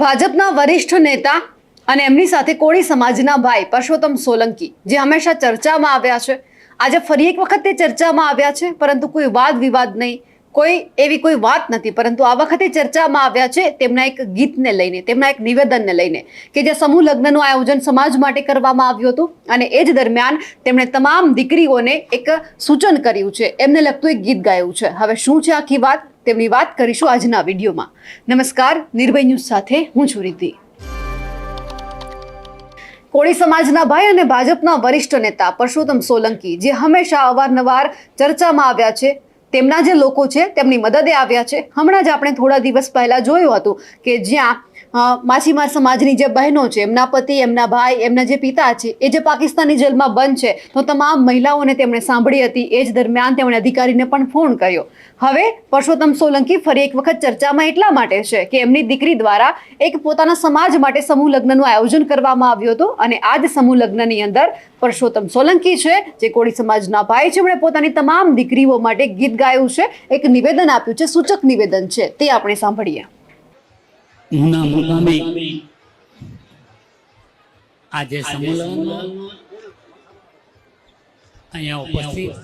ભાજપના વરિષ્ઠ નેતા અને એમની સાથે કોળી સમાજના ભાઈ પરસોત્તમ સોલંકી, જે હંમેશા ચર્ચામાં આવ્યા છે. આજે ફરી એક વખત તે ચર્ચામાં આવ્યા છે, પરંતુ કોઈ વાદ વિવાદ નહીં. કોઈ એવી કોઈ વાત નથી, પરંતુ આ વખતે ચર્ચામાં આવ્યા છે તેમના એક ગીતને લઈને, તેમના એક નિવેદનને લઈને કે જે સમૂહ લગ્નનું આયોજન સમાજ માટે કરવામાં આવ્યું હતું અને એ જ દરમિયાન તેમણે તમામ દીકરીઓને એક સૂચન કર્યું છે. એમને લગતું એક ગીત ગાયું છે. હવે શું છે આખી વાત? તેમની વાત કરીશું આજના વિડીયોમાં. નમસ્કાર, નિર્ભય ન્યૂઝ સાથે હું છું રીતિ કોળી સમાજના ભાઈ અને ભાજપના વરિષ્ઠ નેતા પરસોત્તમ સોલંકી જે હંમેશા અવારનવાર ચર્ચામાં આવ્યા છે, તેમના જે લોકો છે, તેમની મદદે આવ્યા છે. હમણાં જ આપણે થોડા દિવસ પહેલા જોયું હતું કે જ્યાં માછીમાર સમાજની જે બહેનો છે, એમના પતિ, એમના ભાઈ, એમના જે પિતા છે, એ જે પાકિસ્તાની જેલમાં બંધ છે, તો તમામ મહિલાઓને તેમણે સાંભળી હતી. એ જ દરમિયાન તેમણે અધિકારીને પણ ફોન કર્યો. હવે પરસોત્તમ સોલંકી ફરી એક વખત ચર્ચામાં એટલા માટે છે કે એમની દીકરી દ્વારા એક પોતાના સમાજ માટે સમૂહ લગ્નનું આયોજન કરવામાં આવ્યું હતું અને આ જ સમૂહ લગ્નની અંદર પરસોત્તમ સોલંકી છે, જે કોળી સમાજના ભાઈ છે, એમણે પોતાની તમામ દીકરીઓ માટે ગીત ગાયું છે, એક નિવેદન આપ્યું છે, સૂચક નિવેદન છે, તે આપણે સાંભળીએ. ઉના મુકામે. આજે સંમેલનમાં અહીંયા ઉપસ્થિત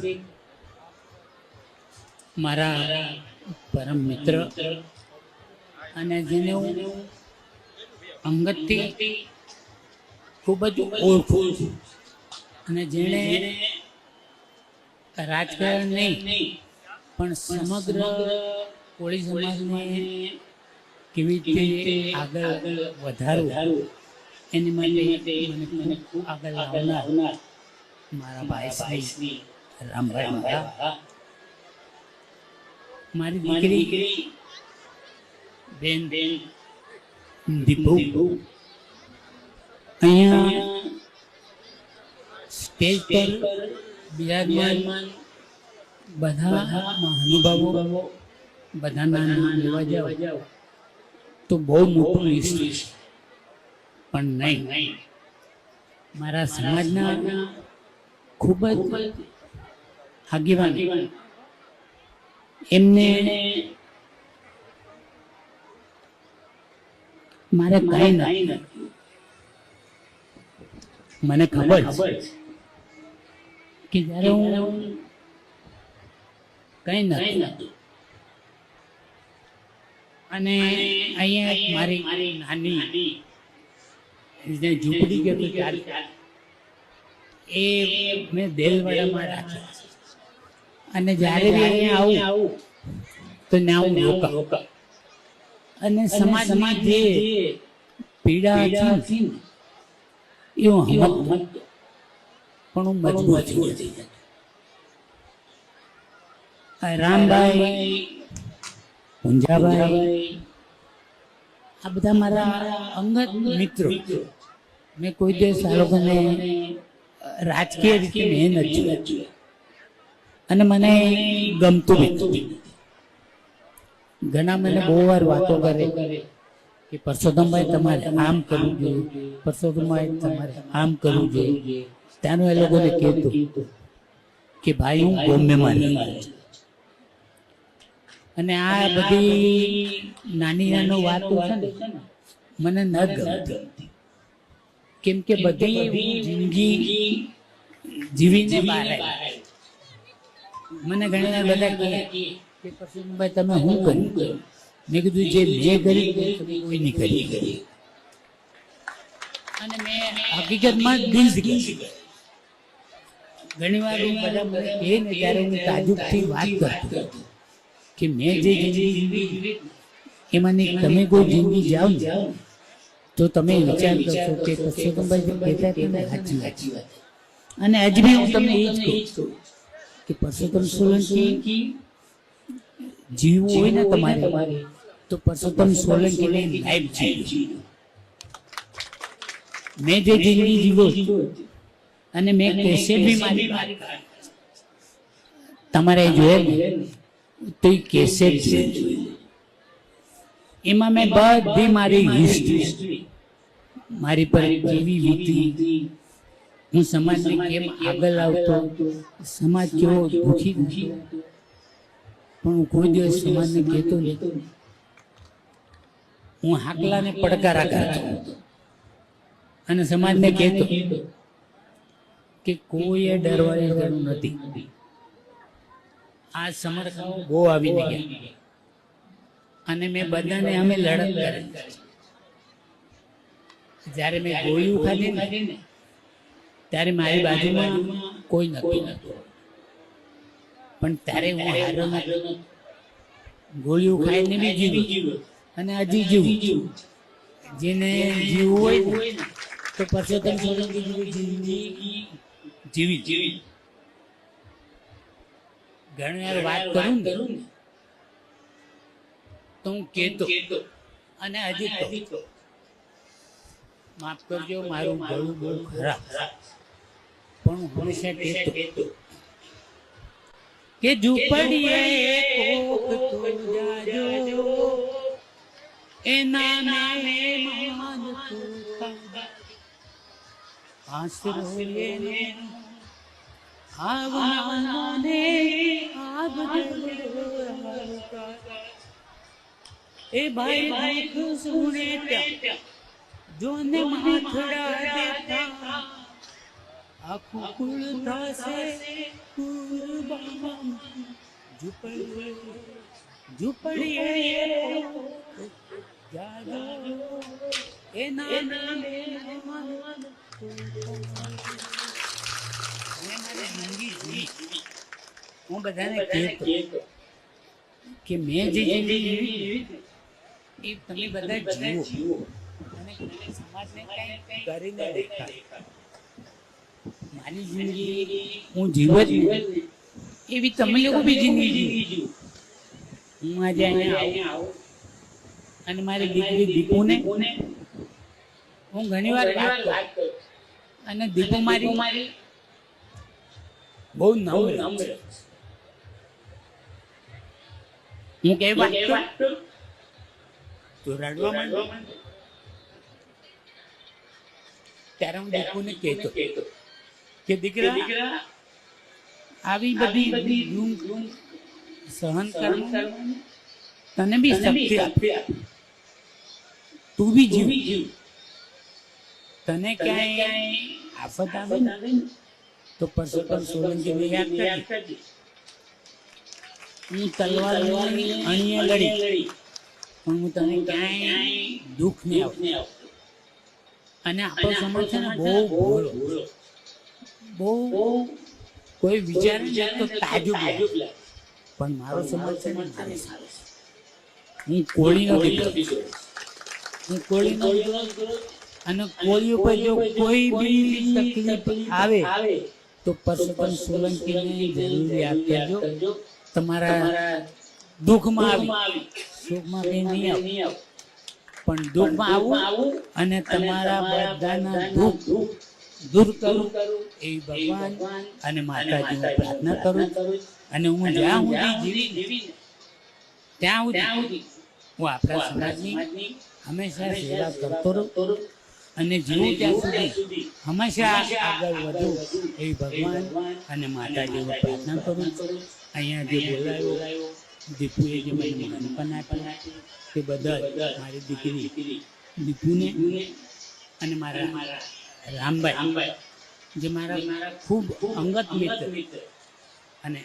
મારા પરમ મિત્ર અને જેને હું અંગતથી ખૂબ જ ઓળખું છું. અને જેણે રાજકારણ નહીં પણ સમગ્ર કોળી સમાજને કેવી રીતે આગળ વધારવું? એની માટે મને ખૂબ આગળ લાવનાર મારા ભાઈ શ્રી રામભાઈ મારા મારી દીકરી બેન બેન દીપુ. અહીંયા સ્ટેજ પર બિરાજમાન બધા મહાનુભાવો બધા નાના લેવા જાઓ. તો બહુ મોટું લિસ્ટ છે પણ નહીં. મારા સમાજના ખૂબ જ આગેવાન. એમને મારે કઈ નથી. મને ખબર કે જ્યારે હું કઈ નથી. અને અહીંયા એક મારી નાની જે ઝૂંપડી કે તો ચાલ. એ મેં દેલવાડામાં રાખી. અને જ્યારે બી અહીંયા આવું તો નાવું રોકા અને સમાજમાં જે પીડા હતી એ હું હમત પણ હું મજબૂત થઈ જતો. રામભાઈ પુંજાભાઈ આ બધા મારા અંગત મિત્રો મેં કોઈ દિવસ આ લોકોને રાજકીય રીતે મેં નથી. અને મને ગમતું બી ઘણા મને બહુ વાર વાતો કરે કે પરસોત્તમભાઈ, તમારે આમ કરવું જોઈએ પરસોત્તમભાઈ, તમારે આમ કરવું જોઈએ ત્યાંનું એ લોકોને કહેતું કે ભાઈ, હું બોમ્બેમાં રહું. અને આ બધી નાની નાની વાતો છે ને મને ન ગમતી. કેમ કે બધી જિંદગી જીવીને બહાર મને ઘણી વાર બધા કહે કે પરસોત્તમભાઈ તમે શું કર્યું મેં કીધું જે મેં કરી કોઈ નહીં કરી. અને મેં હકીકતમાં દિલ શીખી ઘણી વાર હું બધા મને કહે ને ત્યારે હું તાજુબથી વાત કરતો. કે મેં જે જિંદગી જીવી એમાંની તમે કોઈ જિંદગી જાઓ ને તો તમે વિચાર કરશો કે પરસોત્તમભાઈ કહેતા તમે સાચી વાત. અને આજ બી હું તમને એ જ કહું કે પરસોત્તમ સોલંકી જીવવું હોય ને તમારે તો પરસોત્તમ સોલંકીની લાઈફ જીવો. મેં જે જિંદગી જીવો અને મેં કેસે બી મારી તમારે જોયા તો એ કેસે જ છે. એમાં મેં બધી મારી હિસ્ટ્રી મારી પર કેવી વીતી હું સમાજને કેમ આગળ આવતો? સમાજ કેવો દુઃખી દુઃખી પણ હું કોઈ દિવસ સમાજને કહેતો નહીં હું હાકલાને પડકારા કરતો અને સમાજને કહેતો કે કોઈએ ડરવાની જરૂર નથી. આ સમરકાઓ બહુ આવીને ગયા અને મેં બધાને અમે લડત કરી. જ્યારે મેં ગોળીઓ ખાધી ને, ત્યારે મારી બાજુમાં કોઈ નતું પણ ત્યારે હું હારો નતો ગોળીઓ ખાઈને બી જીવી અને હજી જીવું જેને જીવવું હોય તો પરસોત્તમ સોલંકી જીવી જીવી. જીવી ઘણી વાર વાત કરું ને. તો હું કેતો અને હજી તો. માફ કરજો મારું ગળું બહુ ખરાબ પણ હું હંમેશા કેતો. કે ઝૂંપડીએ કોક તું જાજો. એના નામે માનતું ખાધા. આશરો એને આવનારને આગ એ ભાઈ ભાઈ સુણે ત્યાં. જોને માથડા દેતા. આખું કુળ થશે કુરબાન ઝૂંપડી ઝૂંપડીએ જાગો. એના નામે બધાને કહેતો કે મેં જે જિંદગી જીવી એ તમે બધા જીવો. અને સમાજને કંઈ કરીને દેખાય. મારી જિંદગી હું જીવ જ એવી તમે લોકો બી જિંદગી. જીવો હું આજે અહીંયા આવું. અને મારી દીકરી દીપુને હું ઘણી વાર વાત કરું. અને દીપુ મારી બહુ નમ્ર છે. હું કઈ વાત કરું તો રડવા માંડો ત્યારે હું દીકુને કહેતો કે દીકરા આવી બધી દુઃખ સહન કરવું તને બી શક્તિ આપી તું બી જીવ તને ક્યાંય આફત આવે ને તો પરસોત્તમ સોલંકીને યાદ કરજે હું તલવાર અણીએ લડી. પણ હું તને ક્યાંય દુઃખ નહીં આવું અને આપણો સમય છે ને બહુ ભોળો બહુ કોઈ વિચાર ને તો તાજુબ લાગે. પણ મારો સમય છે ને મારે સારો. હું કોળીનો દીકરો હું કોળીનો અને કોળી ઉપર જો કોઈ બી તકલીફ આવે તો પરસોત્તમ સોલંકીને જરૂરી યાદ કરજો. તમારા દુઃખમાં આવી. સુખમાં કઈ નહીં આવ. પણ દુઃખમાં આવું અને તમારા બધાના દુઃખ દૂર કરું એવી ભગવાન અને માતાજીને પ્રાર્થના કરું અને હું જ્યાં સુધી જીવી ત્યાં સુધી હું આપણા સમાજની હંમેશા સેવા કરતો રહું. અને જીવું ત્યાં સુધી હંમેશા આગળ વધું એવી ભગવાન અને માતાજીને પ્રાર્થના કરું અહીંયા જે બોલાયો દીપુએ જે મને માનપણ આપ્યું, તે બધા મારી દીકરી દીપુને અને મારા રામભાઈ, જે મારા ખૂબ અંગત મિત્ર અને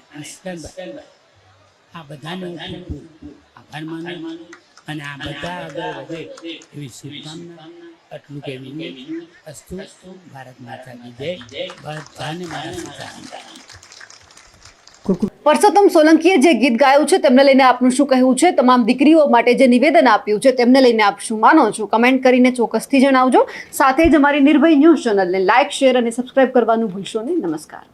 આ બધાને હું આભાર માનું અને આ બધા આગળ વધે એવી શુભકામના આટલું કહેવું અસ્તુ. ભારત માતા કી જય. બધાને મારા પરસોત્તમ સોલંકીએ જે ગીત ગાયું છે, તેમને લઈને આપનું શું કહેવું છે? તમામ દીકરીઓ માટે જે નિવેદન આપ્યું છે, તેમને લઈને આપ શું માનો છો? કમેન્ટ કરીને ચોક્કસથી જણાવજો. સાથે જ અમારી નિર્ભય ન્યૂઝ ચેનલને લાઇક શેર અને સબસ્ક્રાઇબ કરવાનું ભૂલશો નહીં. નમસ્કાર.